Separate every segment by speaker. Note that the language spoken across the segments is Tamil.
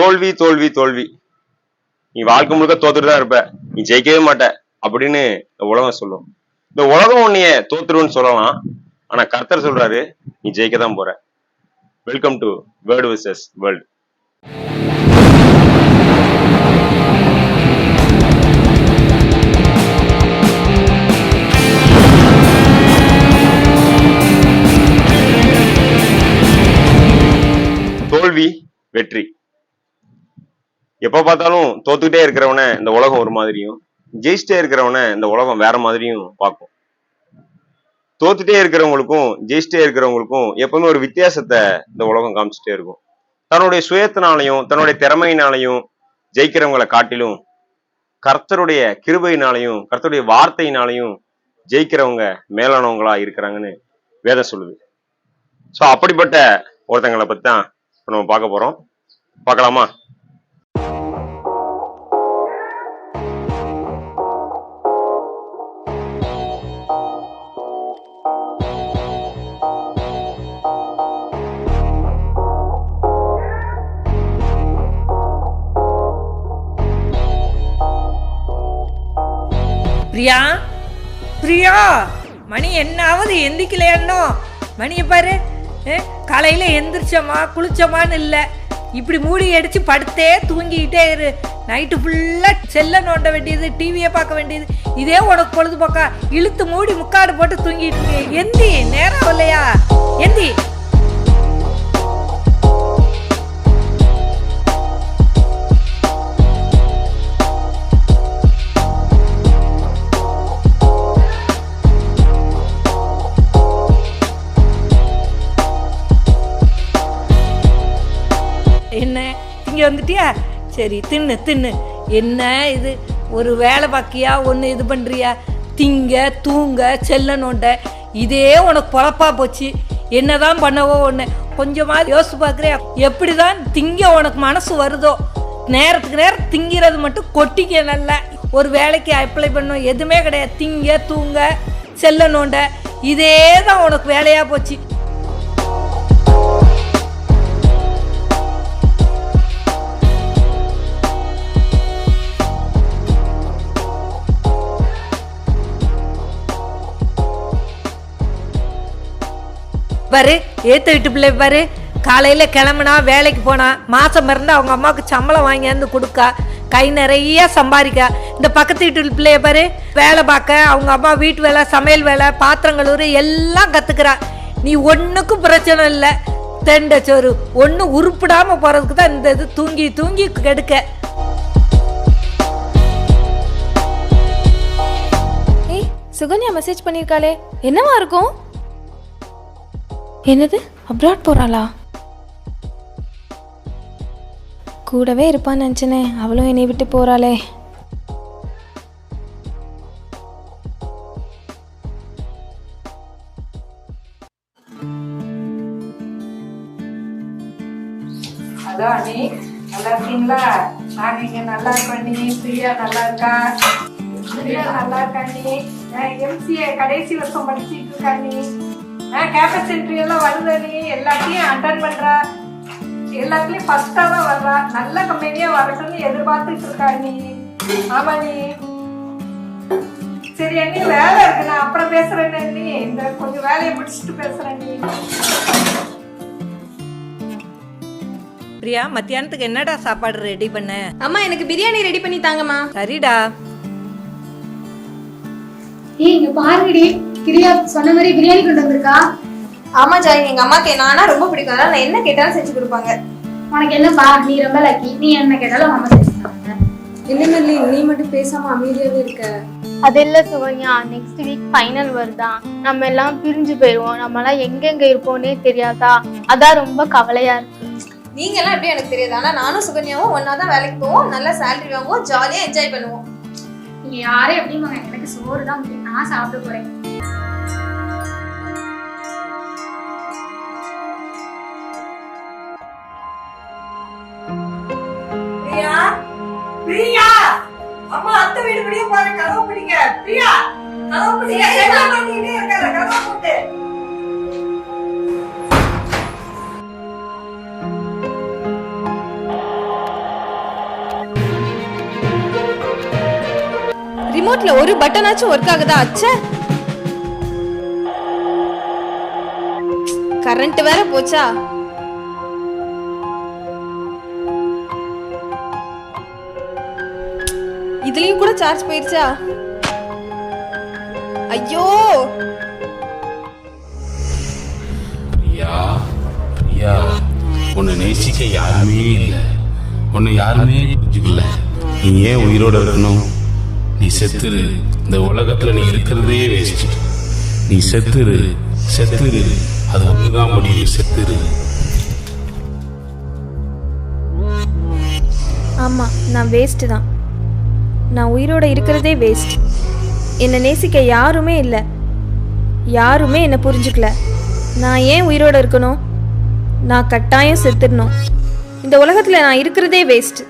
Speaker 1: தோல்வி தோல்வி தோல்வி. நீ வாழ்க்கை முழுக்க தோத்துட்டு தான் இருப்ப. நீ ஜெயிக்கவே மாட்ட. அப்படின்னு இந்த உலகம் சொல்லும். இந்த உலகம் உன்னைய தோத்துருன்னு சொல்லலாம். ஆனா கர்த்தர் சொல்றாரு நீ ஜெயிக்க தான் போற. Welcome to world versus world எப்ப பார்த்தாலும் தோத்துக்கிட்டே இருக்கிறவன இந்த உலகம் ஒரு மாதிரியும் ஜெயிச்சிட்டே இருக்கிறவன இந்த உலகம் வேற மாதிரியும் பார்க்கும். தோத்துட்டே இருக்கிறவங்களுக்கும் ஜெயிச்சிட்டே இருக்கிறவங்களுக்கும் எப்பவுமே ஒரு வித்தியாசத்தை இந்த உலகம் காமிச்சிட்டே இருக்கும். தன்னுடைய சுயத்தினாலையும் தன்னுடைய திறமையினாலையும் ஜெயிக்கிறவங்களை காட்டிலும் கர்த்தருடைய கிருபையினாலையும் கர்த்தருடைய வார்த்தையினாலையும் ஜெயிக்கிறவங்க மேலானவங்களா இருக்கிறாங்கன்னு வேதம் சொல்லுது. ஸோ அப்படிப்பட்ட ஒருத்தங்களை பத்தி தான் இப்போ நம்ம பார்க்க போறோம். பார்க்கலாமா?
Speaker 2: பிரியா? பிரியா மணி என்னாவது எந்திக்கலையானோ மணியை பாரு காலையில் எந்திரிச்சோமா குளிச்சோமான்னு இல்லை. இப்படி மூடி அடித்து படுத்தே தூங்கிக்கிட்டே இரு. நைட்டு ஃபுல்லாக செல்ல நோண்ட வேண்டியது டிவியை பார்க்க வேண்டியது. இதே உனக்கு பொழுதுபோக்கா. இழுத்து மூடி முக்காடு போட்டு தூங்கிட்டு இருக்க எந்தி நேரம் இல்லையா? எந்தி இங்கே வந்துட்டியா? சரி தின்னு தின்னு. என்ன இது? ஒரு வேலை பாக்கியா? ஒன்று இது பண்ணுறியா திங்க தூங்க செல்ல நோண்ட. இதே உனக்கு பொழப்பாக போச்சு. என்னதான் பண்ணவோ ஒன்று கொஞ்சமாக யோசிச்சு பார்க்குறியா எப்படி தான் திங்க உனக்கு மனசு வருதோ? நேரத்துக்கு நேரம் திங்கிறது மட்டும் கொட்டிக்க நல்லா. ஒரு வேலைக்கு அப்ளை பண்ணும் எதுவுமே கிடையாது. திங்க தூங்க செல்ல நோண்ட. இதே தான் உனக்கு வேலையாக போச்சு. பாரு ஏத்த வீட்டு பிள்ளை பாரு காலையில கிளம்புனா வேலைக்கு போனா மாசம் பிறந்து அவங்க அம்மாவுக்கு சம்பளம் வாங்கியாந்து கொடுக்கா கை நிறைய சம்பாதிக்கா. இந்த பக்கத்து வீட்டு பிள்ளைய பாரு வேலை பார்க்க அவங்க அம்மா வீட்டு வேலை சமையல் வேலை பாத்திரங்களூர் எல்லாம் கத்துக்கிறா. நீ ஒன்றுக்கும் பிரச்சனை இல்லை. தெண்ட சோறு. ஒன்றும் உருப்பிடாம போறதுக்கு தான் இந்த இது தூங்கி தூங்கி கெடுக்க.
Speaker 3: ஏய் சுகன்யா மெசேஜ் பண்ணியிருக்காளே என்னவா இருக்கும்? என்னது? அப்ராட் போகிறாளா கூடவே இருப்பான்னு நினச்சனே அவளும் என்னை விட்டு போகிறாளே
Speaker 2: ஹலோ அண்ணி நல்லா இருக்கீங்களா? நல்லா இருக்கோம் பிரியா நல்லா இருக்கா? பிரியா நல்லா இருக்கா நீ எம்சிஏ கடைசி வருஷம் படிச்சிட்டு இருக்கா நீ கேம்பஸ் இன்டர்வியூ எல்லாம் வருது எல்லாத்தையும் அட்டன் பண்றா. எல்லாத்துலயும் ஃபர்ஸ்டா தான் வர்றா நல்ல கம்பெனியா வரட்டும்னு எதிர்பார்த்துட்டு இருக்கா அண்ணி ஆமா அண்ணி சரி அண்ணி வேலை இருக்கு. நான் அப்புறம் பேசுறேன் அண்ணி. இந்த கொஞ்சம் வேலையை முடிச்சுட்டு பேசுறேன் அண்ணி. பிரியா மத்தியானத்துக்கு என்னடா சாப்பாடு ரெடி பண்ண?
Speaker 3: அம்மா எனக்கு பிரியாணி ரெடி பண்ணி தாங்கம்மா.
Speaker 2: சரிடா.
Speaker 4: ஏய் இங்க பாருங்கடி. பிரியா சொன்ன மாதிரி பிரியாணி கொண்டு வந்திருக்கா?
Speaker 3: ஆமா ஜாய் எங்க அம்மாக்கு நானா ரொம்ப பிடிக்கும். அதனால நான் என்ன கேட்டாலும் செஞ்சு கொடுப்பாங்க.
Speaker 4: உனக்கு என்னப்பா நீ ரொம்ப லக்கி நீ என்ன கேட்டாலும் அம்மா செஞ்சுட்டாங்க
Speaker 3: இல்ல நீ மட்டும் பேசாம அமைதியாவே இருக்க.
Speaker 5: அது இல்ல சுகன்யா. நெக்ஸ்ட் வீக் ஃபைனல் வருதா? நம்ம எல்லாம் பிரிஞ்சு போயிருவோம். நம்ம எல்லாம் எங்கெங்க இருப்போம்னே தெரியாதா? அதான் ரொம்ப கவலையா இருக்கு.
Speaker 3: நீங்க எல்லாம் எப்படி எனக்கு தெரியாது. ஆனா நானும் சுகன்யாவும் ஒன்னா தான் வேலைக்கு போவோம். நல்ல சேலரி வாங்குவோம். ஜாலியா என்ஜாய் பண்ணுவோம்.
Speaker 4: நீங்க யாரே எப்படிங்க எனக்கு சோறு தான் முக்கியம். நான் சாப்பிட போறேன்.
Speaker 2: பிரியா! அம்மா அத்தை வீடு பிடிக்க போற கதவு பிடிங்க. பிரியா கதவு பிடிங்க. என்ன பண்ணிட்டே இருக்காரு கதவு போட்டு
Speaker 3: ரிமோட்ல ஒரு பட்டனாச்சும் ஒர்க் ஆகுதா அச்சே? கரண்ட் வேற போச்சா? இதுலயும் கூட சார்ஜ் போயிருச்சா? ஐயோ!
Speaker 6: பிரியா பிரியா உன்னை நேசிக்க யாருமே இல்லை. உன்னை யாருமே புரிஞ்சுக்கல. நீ ஏன் உயிரோட இருக்கணும்? நீ செத்துரு. இந்த உலகத்துல நீ இருக்கிறதே வேஸ்ட் நீ செத்துரு. செத்துரு. அது ஒண்ணுதான் முடியும் செத்துரு.
Speaker 7: ஆமா நான் வேஸ்ட் தான். நான் உயிரோட இருக்கிறதே வேஸ்ட் என்னை நேசிக்க யாருமே இல்லை. யாருமே என்னை புரிஞ்சுக்கல. நான் ஏன் உயிரோட இருக்கணும்? நான் கட்டாயம் செத்துடணும். இந்த உலகத்தில் நான் இருக்கிறதே வேஸ்ட்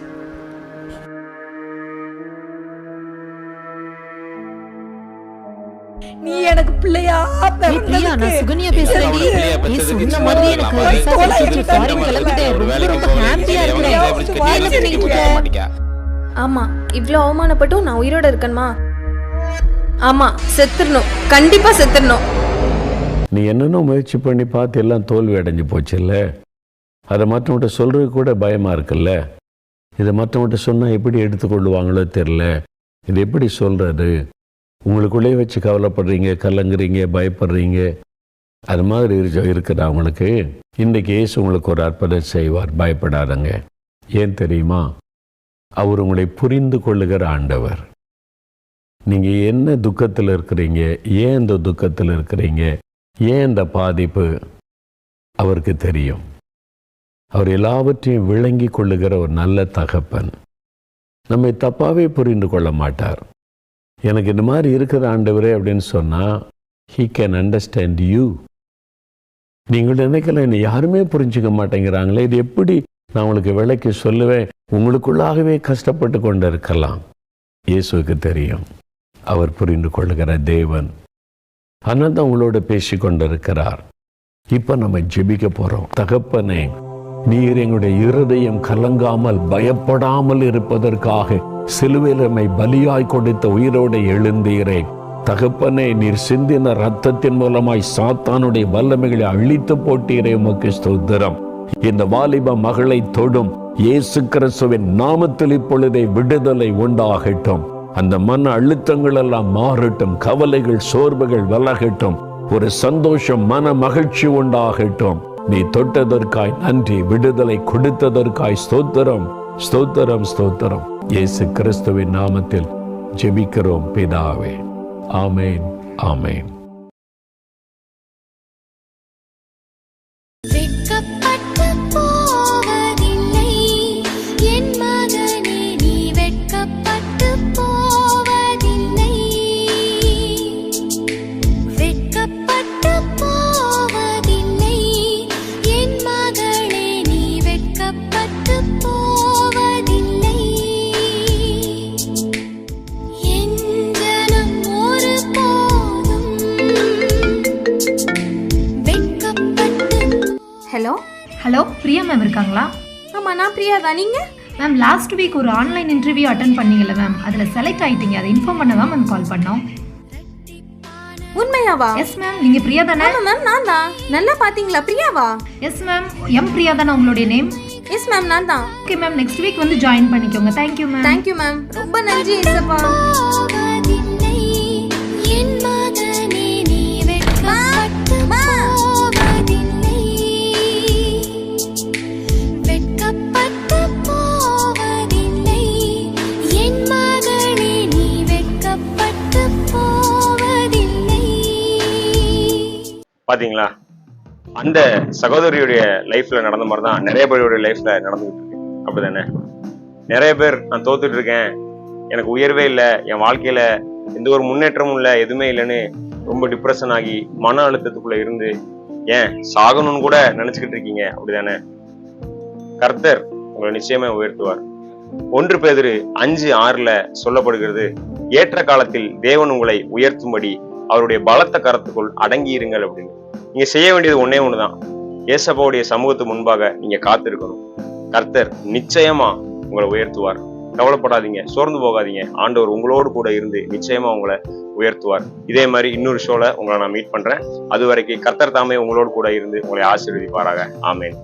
Speaker 2: நீ எனக்கு பிள்ளையா?
Speaker 8: பிரியா நான் சுகன்யா பேசுறேன்.
Speaker 6: அவனை பிள்ளையா
Speaker 8: நீ
Speaker 6: பெத்ததுக்கு
Speaker 8: சொன்ன மாதிரி எனக்கு
Speaker 6: சந்தோஷம்
Speaker 8: விசாரிச்சுட்டு
Speaker 2: இல்லாம
Speaker 8: ஃபாரின் கிளம்பிட்டேன்.
Speaker 6: ஒரு
Speaker 8: ரொம்ப ஹாப்பியா நீ என்ன பண்ணிட்டு இருக்க?
Speaker 6: மாட்டிக்க
Speaker 7: ஆமா. இவ்வளோ அவமானப்பட்டும் நான் உயிரோட இருக்கணுமா ஆமா செத்துடணும் கண்டிப்பா செத்துடணும்
Speaker 9: நீ என்னென்ன முயற்சி பண்ணி பார்த்து எல்லாம் தோல்வி அடைஞ்சு போச்சுல்ல? அதை மற்றவங்கிட்ட சொல்கிறது கூட பயமாக இருக்குல்ல? இதை மற்றவங்கிட்ட சொன்னால் எப்படி எடுத்துக்கொள்ளுவாங்களோ தெரில இது எப்படி சொல்கிறது உங்களுக்குள்ளேயே வச்சு கவலைப்படுறீங்க கலங்குறீங்க பயப்படுறீங்க. அது மாதிரி இரு இருக்குதா உங்களுக்கு? இன்றைக்கி ஏசு உங்களுக்கு ஒரு அற்புதம் செய்வார். பயப்படாதங்க. ஏன் தெரியுமா? அவர் உங்களை புரிந்து கொள்ளுகிற ஆண்டவர். நீங்கள் என்ன துக்கத்தில் இருக்கிறீங்க? ஏன் இந்த துக்கத்தில் இருக்கிறீங்க? ஏன் இந்த பாதிப்பு? அவருக்கு தெரியும். அவர் எல்லாவற்றையும் விளங்கி கொள்ளுகிற ஒரு நல்ல தகப்பன். நம்மை தப்பாகவே புரிந்து கொள்ள மாட்டார். எனக்கு இந்த மாதிரி இருக்கிற ஆண்டவரே அப்படின்னு சொன்னால் ஹீ கேன் அண்டர்ஸ்டாண்ட் யூ நீங்கள் நினைக்கல என்னை யாருமே புரிஞ்சுக்க மாட்டேங்கிறாங்களே இது எப்படி நான் உங்களுக்கு விலைக்கு சொல்லுவேன். உங்களுக்குள்ளாகவே கஷ்டப்பட்டு கொண்டு இருக்கலாம் இயேசுவுக்கு தெரியும். அவர் புரிந்து கொள்ளுகிற தேவன் ஆனால் தான் உங்களோட பேசி கொண்டிருக்கிறார். இப்போ நம்ம ஜெபிக்க போகிறோம் தகப்பனே நீர் எங்களுடைய இருதயம் கலங்காமல் பயப்படாமல் இருப்பதற்காக சிலுவையில் நம்மை பலியாய் கொடுத்த உயிரோடு எழுந்தீரே. தகப்பனே நீர் சிந்தின ரத்தத்தின் மூலமாய் சாத்தானுடைய வல்லமைகளை அழித்து போட்டீரே. உமக்கு ஸ்தோத்திரம். இந்த வாலிப மகளை தொடும். இயேசு கிறிஸ்துவின் நாமத்தில் இப்பொழுதே விடுதலை உண்டாகட்டும். அந்த மன அழுத்தங்கள் எல்லாம் மாறட்டும். கவலைகள் சோர்வுகள் விலகட்டும். ஒரு சந்தோஷம் மன மகிழ்ச்சி உண்டாகட்டும். நீ தொட்டதற்காய் நன்றி விடுதலை கொடுத்ததற்காய் ஸ்தோத்திரம் ஸ்தோத்திரம் ஸ்தோத்திரம். இயேசு கிறிஸ்துவின் நாமத்தில் ஜெபிக்கிறோம் பிதாவே. ஆமேன் ஆமேன்.
Speaker 3: ஹலோ
Speaker 4: பிரியா மேம் இருக்காங்களா?
Speaker 3: ஆமா நான் பிரியா தான் நீங்க?
Speaker 4: மேம் லாஸ்ட் வீக் ஒரு ஆன்லைன் இன்டர்வியூ அட்டன் பண்ணீங்கல்ல மேம் அதில் செலக்ட் ஆயிட்டீங்க. அதை இன்ஃபார்ம் பண்ண தான் மேம் கால் பண்ணோம்?
Speaker 3: உண்மையாவா?
Speaker 4: எஸ் மேம் நீங்கள் பிரியா தானே?
Speaker 3: மேம் நான் தான். நல்லா பாத்தீங்களா? பிரியாவா?
Speaker 4: எஸ் மேம் எம் பிரியா தானே உங்களுடைய நேம்
Speaker 3: எஸ் மேம் நான் தான்.
Speaker 4: ஓகே மேம் நெக்ஸ்ட் வீக் வந்து ஜாயின் பண்ணிக்கோங்க. Thank you ma'am
Speaker 3: thank you ma'am ரொம்ப நன்றி இசப்பா
Speaker 1: பாத்தீங்களா? அந்த சகோதரியுடைய லைஃப்ல நடந்த மாதிரி தான் நிறைய பேருடைய லைஃப்ல நடந்துகிட்டு இருக்கு. அப்படிதானே? நிறைய பேர் நான் தோத்துட்டு இருக்கேன். எனக்கு உயர்வே இல்லை. என் வாழ்க்கையில எந்த ஒரு முன்னேற்றமும் இல்லை எதுவுமே இல்லைன்னு ரொம்ப டிப்ரெஷன் ஆகி மன அழுத்தத்துக்குள்ள இருந்து ஏன் சாகணும்னு கூட நினைச்சுக்கிட்டு இருக்கீங்க? அப்படிதானே? கர்த்தர் உங்களை நிச்சயமா உயர்த்துவார். ஒன்று பேதிரு அஞ்சு ஆறுல சொல்லப்படுகிறது ஏற்ற காலத்தில் தேவன் உங்களை உயர்த்தும்படி அவருடைய பலத்த கரத்துக்குள் அடங்கி இருங்கள் அப்படின்னு. நீங்க செய்ய வேண்டியது ஒன்னே ஒண்ணுதான். ஏசப்பாவுடைய சமூகத்து முன்பாக நீங்க காத்திருக்கணும். கர்த்தர் நிச்சயமா உங்களை உயர்த்துவார். கவலைப்படாதீங்க சோர்ந்து போகாதீங்க. ஆண்டவர் உங்களோடு கூட இருந்து நிச்சயமா உங்களை உயர்த்துவார். இதே மாதிரி இன்னொரு ஷோல உங்களை நான் மீட் பண்றேன். அது வரைக்கும் கர்த்தர் தாமே உங்களோடு கூட இருந்து உங்களை ஆசீர்வதிப்பாராக. ஆமேன்.